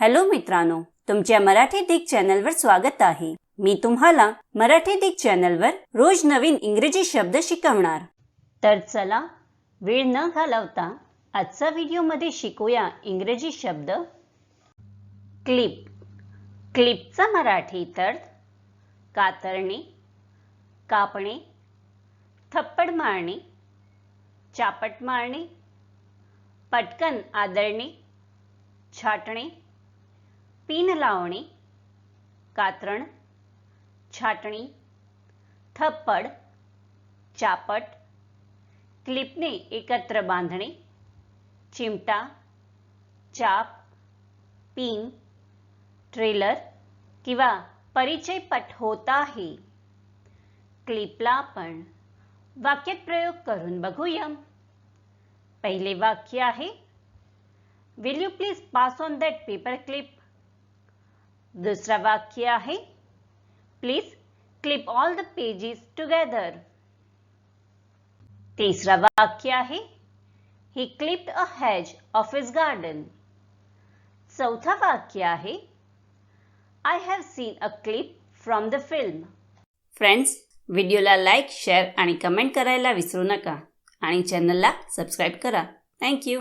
Hello मित्रांनो तुमच्या मराठी दिग चॅनलवर स्वागत आहे. मी तुम्हाला मराठी दिग चॅनलवर रोज नवीन इंग्रजी शब्द शिकवणार. तर चला वेळ न घालवता आजचा व्हिडिओमध्ये शिकूया इंग्रजी शब्द. क्लिप. क्लिपचा मराठी तर कातरणे कापणे थप्पड मारणे चापट मारणे पटकन आदळणे छाटणे पीन लावणी कातरण छाटणी थप्पड़ चापट क्लिप ने एकत्र बांधने चिमटा चाप पीन ट्रेलर कि परिचयपट होता है क्लिपला वाक्य प्रयोग करून बगूम पहले वाक्य है will you please pass on that paper clip दुसरा वाक्य आहे. Please clip all the pages together तिसरा वाक्य आहे. He clipped a hedge of his garden चौथा वाक्य आहे. I have seen a clip from the film Friends व्हिडिओला लाईक शेअर आणि कमेंट करायला विसरू नका. आणि चॅनलला सबस्क्राईब करा. थँक्यू